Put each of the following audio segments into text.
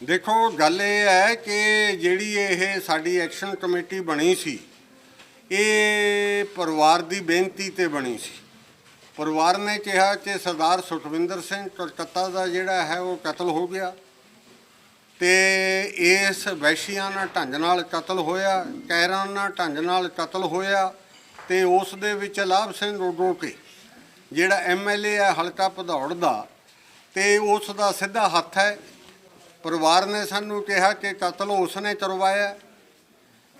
ਦੇਖੋ, ਗੱਲ ਇਹ ਹੈ ਕਿ ਜਿਹੜੀ ਇਹ ਸਾਡੀ ਐਕਸ਼ਨ ਕਮੇਟੀ ਬਣੀ ਸੀ, ਇਹ ਪਰਿਵਾਰ ਦੀ ਬੇਨਤੀ ਤੇ ਬਣੀ ਸੀ। ਪਰਿਵਾਰ ਨੇ ਕਿਹਾ ਕਿ ਸਰਦਾਰ ਸੁਖਵਿੰਦਰ ਸਿੰਘ ਕਲਕੱਤਾ ਦਾ ਜਿਹੜਾ ਹੈ, ਉਹ ਕਤਲ ਹੋ ਗਿਆ ਤੇ ਇਸ ਵੈਸ਼ੀਆਂ ਨਾਲ ਢੰਗ ਨਾਲ ਕਤਲ ਹੋਇਆ, ਕੈਰਾਂ ਨਾਲ ਢੰਗ ਨਾਲ ਕਤਲ ਹੋਇਆ ਤੇ ਉਸ ਦੇ ਵਿੱਚ ਲਾਭ ਸਿੰਘ ਰੋਡੋ ਕੇ, ਜਿਹੜਾ ਐਮਐਲਏ ਹੈ, ਹਲਕਾ ਭਦੌੜ ਦਾ ਤੇ ਉਸ ਦਾ ਸਿੱਧਾ ਹੱਥ ਹੈ। ਪਰਿਵਾਰ ਨੇ ਸਾਨੂੰ ਕਿਹਾ ਕਿ ਕਤਲ ਉਸ ਨੇ ਕਰਵਾਇਆ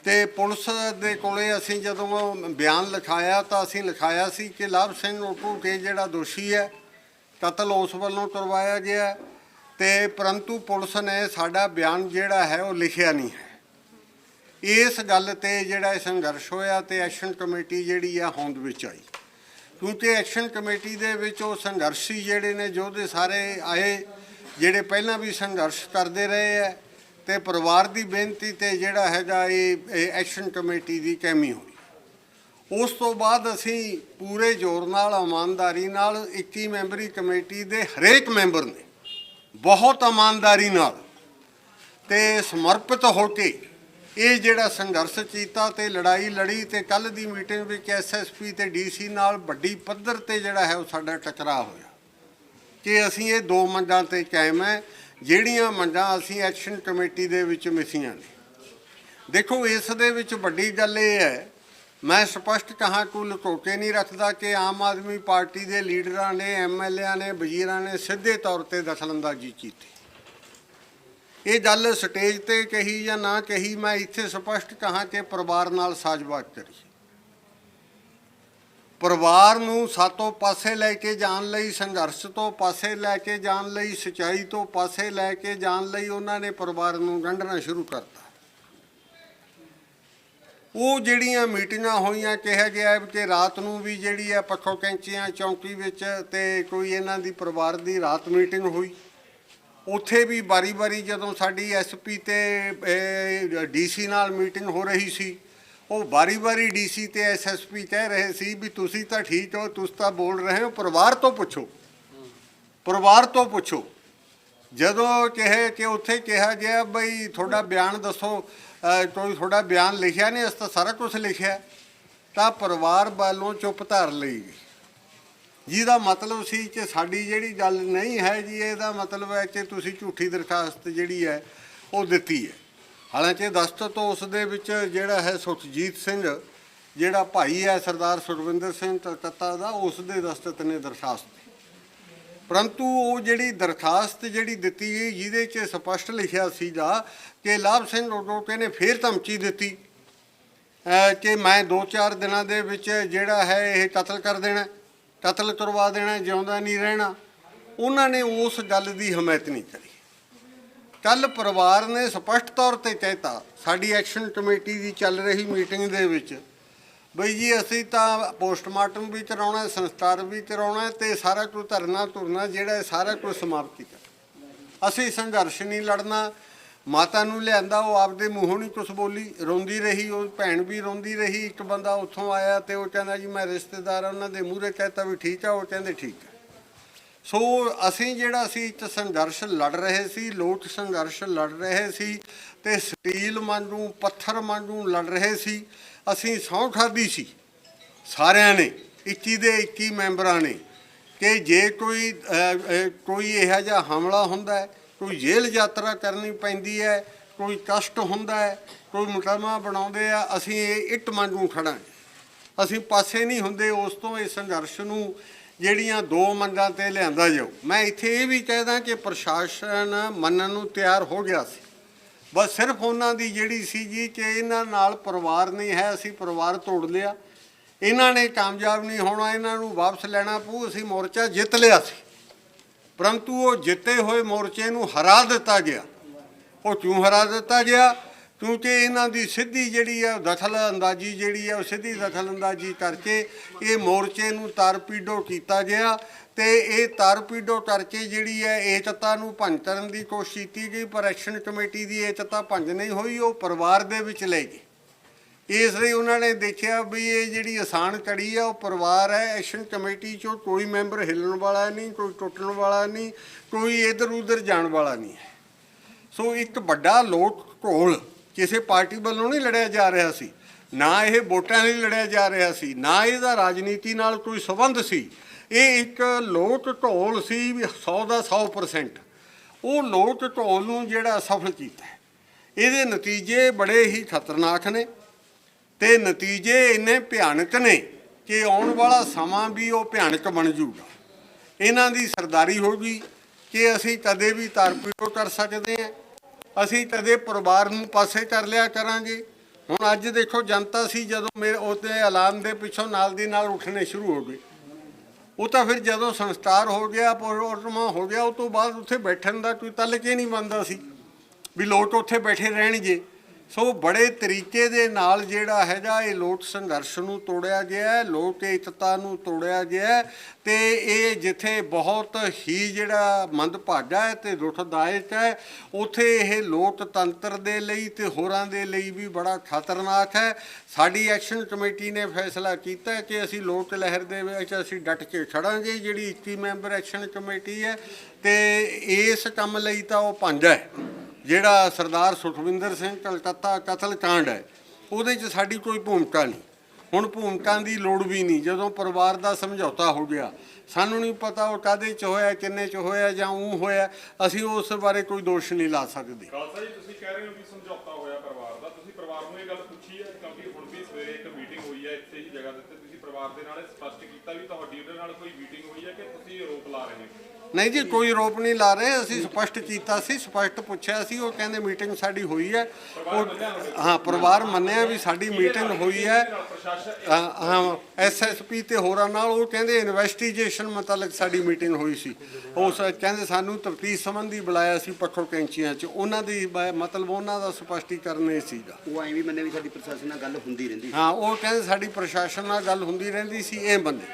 ਤੇ ਪੁਲਿਸ ਦੇ ਕੋਲੇ ਅਸੀਂ ਜਦੋਂ ਬਿਆਨ ਲਿਖਾਇਆ ਤਾਂ ਅਸੀਂ ਲਿਖਾਇਆ ਸੀ ਕਿ ਲਾਭ ਸਿੰਘ ਰੋਟੂ ਕੇ ਜਿਹੜਾ ਦੋਸ਼ੀ ਹੈ, ਕਤਲ ਉਸ ਵੱਲੋਂ ਕਰਵਾਇਆ ਗਿਆ ਤੇ ਪਰੰਤੂ ਪੁਲਿਸ ਨੇ ਸਾਡਾ ਬਿਆਨ ਜਿਹੜਾ ਹੈ ਉਹ ਲਿਖਿਆ ਨਹੀਂ ਹੈ। ਇਸ ਗੱਲ ਤੇ ਜਿਹੜਾ ਇਹ ਸੰਘਰਸ਼ ਹੋਇਆ ਤੇ ਐਕਸ਼ਨ ਕਮੇਟੀ ਜਿਹੜੀ ਆ ਹੋਂਦ ਵਿੱਚ ਆਈ। ਕਿਉਂਕਿ ਐਕਸ਼ਨ ਕਮੇਟੀ ਦੇ ਵਿੱਚ ਉਹ ਸੰਘਰਸ਼ੀ ਜਿਹੜੇ ਨੇ ਯੋਧੇ ਸਾਰੇ ਆਏ ਜਿਹੜੇ ਪਹਿਲਾਂ ਵੀ ਸੰਘਰਸ਼ ਕਰਦੇ ਰਹੇ ਹੈ ਤੇ ਪਰਿਵਾਰ ਦੀ ਬੇਨਤੀ ਤੇ ਜਿਹੜਾ ਹੈਗਾ ਇਹ ਇਹ ਐਕਸ਼ਨ ਕਮੇਟੀ ਦੀ ਕੈਮੀ ਹੋਈ ਉਸ ਤੋਂ ਬਾਅਦ ਅਸੀਂ ਪੂਰੇ ਜ਼ੋਰ ਨਾਲ, ਇਮਾਨਦਾਰੀ ਨਾਲ 21 ਮੈਂਬਰੀ ਕਮੇਟੀ ਦੇ ਹਰੇਕ ਮੈਂਬਰ ਨੇ, ਬਹੁਤ ਇਮਾਨਦਾਰੀ ਨਾਲ ਤੇ ਸਮਰਪਿਤ ਹੋ ਕੇ ਇਹ ਜਿਹੜਾ ਸੰਘਰਸ਼ ਕੀਤਾ ਤੇ ਲੜਾਈ ਲੜੀ ਤੇ ਕੱਲ ਦੀ ਮੀਟਿੰਗ ਵਿੱਚ ਐਸਐਸਪੀ ਤੇ ਡੀਸੀ ਨਾਲ ਵੱਡੀ ਪੱਧਰ ਤੇ ਜਿਹੜਾ ਹੈ ਉਹ ਸਾਡਾ ਟਕਰਾਅ ਹੋਇਆ। ਕਿ ਅਸੀਂ ਇਹ ਦੋ ਮੰਡਾਂ ਤੇ ਕਾਇਮ ਹੈ, ਜਿਹੜੀਆਂ ਮੰਡਾਂ ਅਸੀਂ ਐਕਸ਼ਨ ਕਮੇਟੀ ਦੇ ਵਿੱਚ ਮਿਸੀਆਂ ਨੇ। ਦੇਖੋ, ਇਸ ਦੇ ਵਿੱਚ ਵੱਡੀ ਗੱਲ ਇਹ ਹੈ, ਮੈਂ ਸਪਸ਼ਟ ਕਹਾਂ ਕੋਈ ਲੁਕੋ ਕੇ ਨਹੀਂ ਰੱਖਦਾ ਕਿ ਆਮ ਆਦਮੀ ਪਾਰਟੀ ਦੇ ਲੀਡਰਾਂ ਨੇ ਐਮਐਲਏਆਂ ਨੇ, ਵਜ਼ੀਰਾਂ ਨੇ ਸਿੱਧੇ ਤੌਰ ਤੇ ਦਖਲਅੰਦਾਜ਼ੀ ਕੀਤੀ। ਇਹ ਗੱਲ ਸਟੇਜ ਤੇ ਕਹੀ ਜਾਂ ਨਾ ਕਹੀ, ਮੈਂ ਇੱਥੇ ਸਪਸ਼ਟ ਕਹਾਂ ਕਿ ਪਰਿਵਾਰ ਨਾਲ ਸਾਜ਼ਬਾਜ਼ ਕਰੀ ਪਰਿਵਾਰ ਨੂੰ ਸਾਤੋਂ ਪਾਸੇ ਲੈ ਕੇ ਜਾਣ ਲਈ, ਸੰਘਰਸ਼ ਤੋਂ ਪਾਸੇ ਲੈ ਕੇ ਜਾਣ ਲਈ, ਸਚਾਈ ਤੋਂ ਪਾਸੇ ਲੈ ਕੇ ਜਾਣ ਲਈ ਉਹਨਾਂ ਨੇ ਪਰਿਵਾਰ ਨੂੰ ਗੰਢਣਾ ਸ਼ੁਰੂ ਕਰਤਾ। ਉਹ ਜਿਹੜੀਆਂ ਮੀਟਿੰਗਾਂ ਹੋਈਆਂ, ਕਿਹਾ ਗਿਆ ਕਿ ਰਾਤ ਨੂੰ ਵੀ ਜਿਹੜੀ ਹੈ ਪੱਖੋ ਕੈਂਚੀਆਂ ਚੌਂਕੀ ਵਿੱਚ ਤੇ ਕੋਈ ਇਹਨਾਂ ਦੀ ਪਰਿਵਾਰ ਦੀ ਰਾਤ ਮੀਟਿੰਗ ਹੋਈ। ਉੱਥੇ ਵੀ ਬਾਰੀ-ਬਾਰੀ ਜਦੋਂ ਸਾਡੀ ਐਸਪੀ ਤੇ ਡੀਸੀ ਨਾਲ ਮੀਟਿੰਗ ਹੋ ਰਹੀ ਸੀ ਉਹ ਬਾਰੀ-ਬਾਰੀ ਡੀਸੀ ਤੇ ਐਸਐਸਪੀ ਕਹਿ ਰਹੇ ਸੀ ਵੀ ਤੁਸੀਂ ਤਾਂ ਠੀਕ ਹੋ, ਤੁਸੀਂ ਤਾਂ ਬੋਲ ਰਹੇ ਹੋ, ਪਰਿਵਾਰ ਤੋਂ ਪੁੱਛੋ। ਪਰਿਵਾਰ ਤੋਂ ਪੁੱਛੋ। ਜਦੋਂ ਕਹੇ ਕਿ ਉੱਥੇ ਕਿਹਾ ਗਿਆ ਬਈ ਤੁਹਾਡਾ ਬਿਆਨ ਦੱਸੋ, ਅਹ ਕੋਈ ਤੁਹਾਡਾ ਬਿਆਨ ਲਿਖਿਆ ਨਹੀਂ, ਅਸ ਤਾਂ ਸਾਰਾ ਕੁਝ ਲਿਖਿਆ। ਤਾਂ ਪਰਿਵਾਰ ਵੱਲੋਂ ਚੁੱਪ ਧਾਰ ਲਈ ਗਈ। ਜਿਹਦਾ ਮਤਲਬ ਸੀ ਕਿ ਸਾਡੀ ਜਿਹੜੀ ਗੱਲ ਨਹੀਂ ਹੈ ਜੀ, ਇਹਦਾ ਮਤਲਬ ਹੈ ਕਿ ਤੁਸੀਂ ਝੂਠੀ ਦਰਖਾਸਤ ਜਿਹੜੀ ਹੈ, ਉਹ ਦਿੱਤੀ ਹੈ। ਹਾਲਾਂਕਿ ਦਸਤਖਤ ਉਸ ਦੇ ਵਿੱਚ ਜਿਹੜਾ ਹੈ ਸੁਖਜੀਤ ਸਿੰਘ, ਜਿਹੜਾ ਭਾਈ ਹੈ ਸਰਦਾਰ ਸੁਰਵਿੰਦਰ ਸਿੰਘ ਕਲਕੱਤਾ ਦਾ, ਉਸ ਦੇ ਦਸਤਖਤ ਨੇ ਦਰਖਾਸਤ ਪਰੰਤੂ ਉਹ ਜਿਹੜੀ ਦਰਖਾਸਤ ਜਿਹੜੀ ਦਿੱਤੀ ਗਈ, ਜਿਹਦੇ 'ਚ ਸਪਸ਼ਟ ਲਿਖਿਆ ਸੀਗਾ ਕਿ ਲਾਭ ਸਿੰਘ ਰੋਡੋਕੇ ਨੇ ਫੇਰ ਧਮਕੀ ਦਿੱਤੀ ਕਿ ਮੈਂ 2-4 ਦਿਨਾਂ ਦੇ ਵਿੱਚ ਜਿਹੜਾ ਹੈ ਇਹ ਕਤਲ ਕਰ ਦੇਣਾ, ਕਤਲ ਕਰਵਾ ਦੇਣਾ, ਜਿਉਂਦਾ ਨਹੀਂ ਰਹਿਣਾ। ਉਹਨਾਂ ਨੇ ਉਸ ਗੱਲ ਦੀ ਹਮਾਇਤ ਨਹੀਂ ਕਰੀ। ਕੱਲ ਪਰਿਵਾਰ ਨੇ ਸਪਸ਼ਟ ਤੌਰ ਤੇ ਕਹਿਤਾ, ਸਾਡੀ ਐਕਸ਼ਨ ਕਮੇਟੀ ਦੀ ਚੱਲ ਰਹੀ ਮੀਟਿੰਗ ਦੇ ਵਿੱਚ, ਬਈ ਜੀ ਅਸੀਂ ਤਾਂ ਪੋਸਟਮਾਰਟਮ ਵੀ ਕਰਾਉਣਾ, ਸੰਸਕਾਰ ਵੀ ਕਰਾਉਣਾ ਹੈ ਤੇ ਸਾਰਾ ਕੁਝ ਧਰਨਾ ਧੁਰਨਾ ਜਿਹੜਾ ਸਾਰਾ ਕੁਝ ਸਮਾਪਤੀ ਕਰ। ਅਸੀਂ ਸੰਘਰਸ਼ ਨਹੀਂ ਲੜਨਾ, ਮਾਤਾ ਨੂੰ ਲਿਆਂਦਾ, ਉਹ ਆਪਦੇ ਮੂੰਹੋਂ ਨਹੀਂ ਕੁਝ ਬੋਲੀ, ਰੋਂਦੀ ਰਹੀ, ਉਹ ਭੈਣ ਵੀ ਰੋਂਦੀ ਰਹੀ, ਇੱਕ ਬੰਦਾ ਉੱਥੋਂ ਆਇਆ ਤੇ ਉਹ ਕਹਿੰਦਾ ਜੀ ਮੈਂ ਰਿਸ਼ਤੇਦਾਰ ਉਹਨਾਂ ਦੇ ਮੂਹਰੇ ਕਹਿਤਾ ਵੀ ਠੀਕ ਆ, ਉਹ ਕਹਿੰਦੇ ਠੀਕ ਆ। ਸੋ ਅਸੀਂ ਜਿਹੜਾ ਸੀ ਇੱਕ ਸੰਘਰਸ਼ ਲੜ ਰਹੇ ਸੀ, ਲੋਕ ਸੰਘਰਸ਼ ਲੜ ਰਹੇ ਸੀ ਤੇ ਸਟੀਲ ਵਾਂਗੂ, ਪੱਥਰ ਵਾਂਗੂ ਲੜ ਰਹੇ ਸੀ। ਅਸੀਂ ਸਹੁੰ ਖਾਦੀ ਸੀ, ਸਾਰਿਆਂ ਨੇ 21 ਦੇ 21 ਮੈਂਬਰਾਂ ਨੇ, ਕਿ ਜੇ ਕੋਈ ਕੋਈ ਇਹੋ ਜਿਹਾ ਹਮਲਾ ਹੁੰਦਾ ਹੈ, ਕੋਈ ਜੇਲ੍ਹ ਯਾਤਰਾ ਕਰਨੀ ਪੈਂਦੀ ਹੈ, ਕੋਈ ਕਸ਼ਟ ਹੁੰਦਾ ਹੈ, ਕੋਈ ਮੁਕੱਦਮਾ ਬਣਾਉਂਦੇ ਆ, ਅਸੀਂ ਇਹ ਇੱਟ ਵਾਂਗੂ ਖੜਾਂਗੇ ਅਸੀਂ ਪਾਸੇ ਨਹੀਂ ਹੁੰਦੇ, ਉਸ ਤੋਂ ਇਹ ਸੰਘਰਸ਼ ਨੂੰ ਜਿਹੜੀਆਂ ਦੋ ਮੰਗਾਂ ਤੇ ਲਿਆਂਦਾ ਜਾਓ ਮੈਂ ਇੱਥੇ ਇਹ ਵੀ ਕਹਿਦਾ ਕਿ ਪ੍ਰਸ਼ਾਸਨ ਮੰਨਣ ਨੂੰ ਤਿਆਰ ਹੋ ਗਿਆ ਸੀ। ਬਸ ਸਿਰਫ ਉਹਨਾਂ ਦੀ ਜਿਹੜੀ ਸੀ ਜੀ ਕਿ ਇਹਨਾਂ ਨਾਲ ਪਰਿਵਾਰ ਨਹੀਂ ਹੈ, ਅਸੀਂ ਪਰਿਵਾਰ ਤੋੜ ਲਿਆ। ਇਹਨਾਂ ਨੇ ਕਾਮਯਾਬ ਨਹੀਂ ਹੋਣਾ, ਇਹਨਾਂ ਨੂੰ ਵਾਪਸ ਲੈਣਾ ਪਊ, ਅਸੀਂ ਮੋਰਚਾ ਜਿੱਤ ਲਿਆ ਸੀ। ਪਰੰਤੂ ਉਹ ਜਿੱਤੇ ਹੋਏ ਮੋਰਚੇ ਨੂੰ ਹਰਾ ਦਿੱਤਾ ਗਿਆ। ਉਹ ਕਿਉਂ ਹਰਾ ਦਿੱਤਾ ਗਿਆ? ਕਿਉਂਕਿ ਇਹਨਾਂ ਦੀ ਸਿੱਧੀ ਜਿਹੜੀ ਹੈ ਦਖਲ ਅੰਦਾਜ਼ੀ ਜਿਹੜੀ ਹੈ ਉਹ ਸਿੱਧੀ ਦਖਲ ਅੰਦਾਜ਼ੀ ਕਰਕੇ ਇਹ ਮੋਰਚੇ ਨੂੰ ਤਰਪੀਡੋ ਕੀਤਾ ਗਿਆ ਤੇ ਇਹ ਤਰਪੀਡੋ ਕਰਕੇ ਜਿਹੜੀ ਹੈ ਏਕਤਾ ਨੂੰ ਭੰਗ ਕਰਨ ਦੀ ਕੋਸ਼ਿਸ਼ ਕੀਤੀ ਗਈ, ਪਰ ਐਕਸ਼ਨ ਕਮੇਟੀ ਦੀ ਏਕਤਾ ਭੰਗ ਨਹੀਂ ਹੋਈ, ਉਹ ਪਰਿਵਾਰ ਦੇ ਵਿੱਚ ਲੈ ਗਈ। ਇਸ ਲਈ ਉਹਨਾਂ ਨੇ ਦੇਖਿਆ ਵੀ ਇਹ ਜਿਹੜੀ ਆਸਾਨ ਕੜੀ ਆ, ਉਹ ਪਰਿਵਾਰ ਹੈ, ਐਕਸ਼ਨ ਕਮੇਟੀ ਚੋਂ ਕੋਈ ਮੈਂਬਰ ਹਿੱਲਣ ਵਾਲਾ ਨਹੀਂ, ਕੋਈ ਟੁੱਟਣ ਵਾਲਾ ਨਹੀਂ, ਕੋਈ ਇਧਰ ਉਧਰ ਜਾਣ ਵਾਲਾ ਨਹੀਂ ਸੋ ਇੱਕ ਵੱਡਾ ਲੋਕ ਢੋਲ ਕਿਸੇ ਪਾਰਟੀ ਵੱਲੋਂ ਨਹੀਂ ਲੜਿਆ ਜਾ ਰਿਹਾ ਸੀ, ਨਾ ਇਹ ਵੋਟਾਂ ਲਈ ਲੜਿਆ ਜਾ ਰਿਹਾ ਸੀ, ਨਾ ਇਹਦਾ ਰਾਜਨੀਤੀ ਨਾਲ ਕੋਈ ਸਬੰਧ ਸੀ। ਇਹ ਇੱਕ ਲੋਕ ਢੋਲ ਸੀ ਵੀ 100 ਦਾ 100% ਉਹ ਲੋਕ ਢੋਲ ਨੂੰ ਜਿਹੜਾ ਸਫਲ ਕੀਤਾ ਇਹਦੇ ਨਤੀਜੇ ਬੜੇ ਹੀ ਖਤਰਨਾਕ ਨੇ ਤੇ ਨਤੀਜੇ ਇੰਨੇ ਭਿਆਨਕ ਨੇ ਕਿ ਆਉਣ ਵਾਲਾ ਸਮਾਂ ਵੀ ਉਹ ਭਿਆਨਕ ਬਣ ਜਾਊਗਾ। ਇਹਨਾਂ ਦੀ ਸਰਦਾਰੀ ਹੋਗੀ ਕਿ ਅਸੀਂ ਕਦੇ ਵੀ ਤਾਰਪੀੜੋ ਕਰ ਸਕਦੇ ਹਾਂ। ਅਸੀਂ ਕਦੇ ਪਰਿਵਾਰ ਨੂੰ ਪਾਸੇ ਕਰ ਲਿਆ ਕਰਾਂਗੇ। ਹੁਣ ਅੱਜ ਦੇਖੋ, ਜਨਤਾ ਸੀ ਜਦੋਂ ਮੇਰੇ ਉਹਦੇ ਐਲਾਨ ਦੇ ਪਿੱਛੋਂ ਨਾਲ ਦੀ ਨਾਲ ਉੱਠਣੇ ਸ਼ੁਰੂ ਹੋ ਗਏ। ਉਹ ਤਾਂ ਫਿਰ ਜਦੋਂ ਸੰਸਕਾਰ ਹੋ ਗਿਆ ਪ੍ਰੋਗਰਾਮ ਹੋ ਗਿਆ, ਉਹ ਤੋਂ ਬਾਅਦ ਉੱਥੇ ਬੈਠਣ ਦਾ ਕੋਈ ਤਲਕ ਹੀ ਨਹੀਂ ਬਣਦਾ ਸੀ ਵੀ ਲੋਕ ਉੱਥੇ ਬੈਠੇ ਰਹਿਣਗੇ। ਸੋ ਬੜੇ ਤਰੀਕੇ ਦੇ ਨਾਲ ਜਿਹੜਾ ਹੈਗਾ ਇਹ ਲੋਕ ਸੰਘਰਸ਼ ਨੂੰ ਤੋੜਿਆ ਗਿਆ ਹੈ ਲੋਕ ਏਕਤਾ ਨੂੰ ਤੋੜਿਆ ਗਿਆ ਹੈ ਤੇ ਇਹ ਜਿੱਥੇ ਬਹੁਤ ਹੀ ਜਿਹੜਾ ਮੰਦਭਾਗਾ ਹੈ ਤੇ ਦੁਖਦਾਇਕ ਹੈ, ਉਥੇ ਇਹ ਲੋਕਤੰਤਰ ਦੇ ਲਈ ਤੇ ਹੋਰਾਂ ਦੇ ਲਈ ਵੀ ਬੜਾ ਖਤਰਨਾਕ ਹੈ। ਸਾਡੀ ਐਕਸ਼ਨ ਕਮੇਟੀ ਨੇ ਫੈਸਲਾ ਕੀਤਾ ਕਿ ਅਸੀਂ ਲੋਟ ਲਹਿਰ ਦੇ ਵਿੱਚ ਅਸੀਂ ਡਟ ਕੇ ਖੜਾਂਗੇ, ਜਿਹੜੀ 21 ਮੈਂਬਰ ਐਕਸ਼ਨ ਕਮੇਟੀ ਹੈ ਤੇ ਇਸ ਕੰਮ ਲਈ ਤਾਂ ਉਹ ਪੰਜ ਹੈ। ਜਿਹੜਾ ਸਰਦਾਰ ਸੁਖਵਿੰਦਰ ਸਿੰਘ ਕਲਕੱਤਾ ਕਤਲ ਕਾਂਡ ਹੈ, ਉਹਦੇ 'ਚ ਸਾਡੀ ਕੋਈ ਭੂਮਿਕਾ ਨਹੀਂ। ਹੁਣ ਭੂਮਿਕਾ ਦੀ ਲੋੜ ਵੀ ਨਹੀਂ। ਜਦੋਂ ਪਰਿਵਾਰ ਦਾ ਸਮਝੌਤਾ ਹੋ ਗਿਆ, ਸਾਨੂੰ ਨਹੀਂ ਪਤਾ ਉਹ ਕਾਦੇ 'ਚ ਹੋਇਆ, ਕਿੰਨੇ 'ਚ ਹੋਇਆ ਜਾਂ ਉਹ ਹੋਇਆ, ਅਸੀਂ ਉਸ ਬਾਰੇ ਕੋਈ ਦੋਸ਼ ਨਹੀਂ ਲਾ ਸਕਦੇ। ਖਾਲਸਾ ਜੀ, ਤੁਸੀਂ ਕਹਿ ਰਹੇ ਹੋ ਕਿ ਸਮਝੌਤਾ ਹੋਇਆ ਪਰਿਵਾਰ ਦਾ। ਤੁਸੀਂ ਪਰਿਵਾਰ ਨੂੰ ਇਹ ਗੱਲ ਪੁੱਛੀ ਹੈ, ਕਿਉਂਕਿ ਹੁਣ ਵੀ ਸਵੇਰੇ ਇੱਕ ਮੀਟਿੰਗ ਹੋਈ ਹੈ, ਇੱਥੇ ਹੀ ਜਗ੍ਹਾ ਦੇ ਤੁਸੀਂ ਪਰਿਵਾਰ ਦੇ ਨਾਲ ਸਪਸ਼ਟ ਕੀਤਾ ਵੀ ਤੁਹਾਡੀ ਉਹਦੇ ਨਾਲ ਕੋਈ ਮੀਟਿੰਗ ਹੋਈ ਹੈ ਕਿ ਤੁਸੀਂ ਆਰੋਪ ਲਾ ਰਹੇ ਹੋ? ਨਹੀਂ ਜੀ ਕੋਈ ਆਰੋਪ ਨਹੀਂ ਲਾ ਰਹੇ। ਅਸੀਂ ਸਪਸ਼ਟ ਕੀਤਾ ਸੀ ਸਪਸ਼ਟ ਪੁੱਛਿਆ ਸੀ। ਉਹ ਕਹਿੰਦੇ ਮੀਟਿੰਗ ਸਾਡੀ ਹੋਈ ਹੈ। ਉਹ ਹਾਂ ਪਰਿਵਾਰ ਮੰਨਿਆ ਵੀ ਸਾਡੀ ਮੀਟਿੰਗ ਹੋਈ ਹੈ। ਹਾਂ ਐਸਐਸਪੀ ਤੇ ਹੋਰਾਂ ਨਾਲ ਉਹ ਕਹਿੰਦੇ ਇਨਵੈਸਟੀਗੇਸ਼ਨ ਮੁਤਲਕ ਸਾਡੀ ਮੀਟਿੰਗ ਹੋਈ ਸੀ। ਉਹ ਕਹਿੰਦੇ ਸਾਨੂੰ ਤਫਤੀਸ਼ ਸੰਬੰਧੀ ਬੁਲਾਇਆ ਸੀ ਪੱਖੋ ਕੈਂਚੀਆਂ 'ਚ। ਉਹਨਾਂ ਦੀ ਮਤਲਬ ਉਹਨਾਂ ਦਾ ਸਪਸ਼ਟੀਕਰਨ ਇਹ ਸੀਗਾ। ਉਹ ਐਂ ਵੀ ਮੰਨੇ ਵੀ ਸਾਡੀ ਪ੍ਰਸ਼ਾਸਨ ਨਾਲ ਗੱਲ ਹੁੰਦੀ ਰਹਿੰਦੀ ਹਾਂ ਉਹ ਕਹਿੰਦੇ ਸਾਡੀ ਪ੍ਰਸ਼ਾਸਨ ਨਾਲ ਗੱਲ ਹੁੰਦੀ ਰਹਿੰਦੀ ਸੀ। ਇਹ ਬੰਦੇ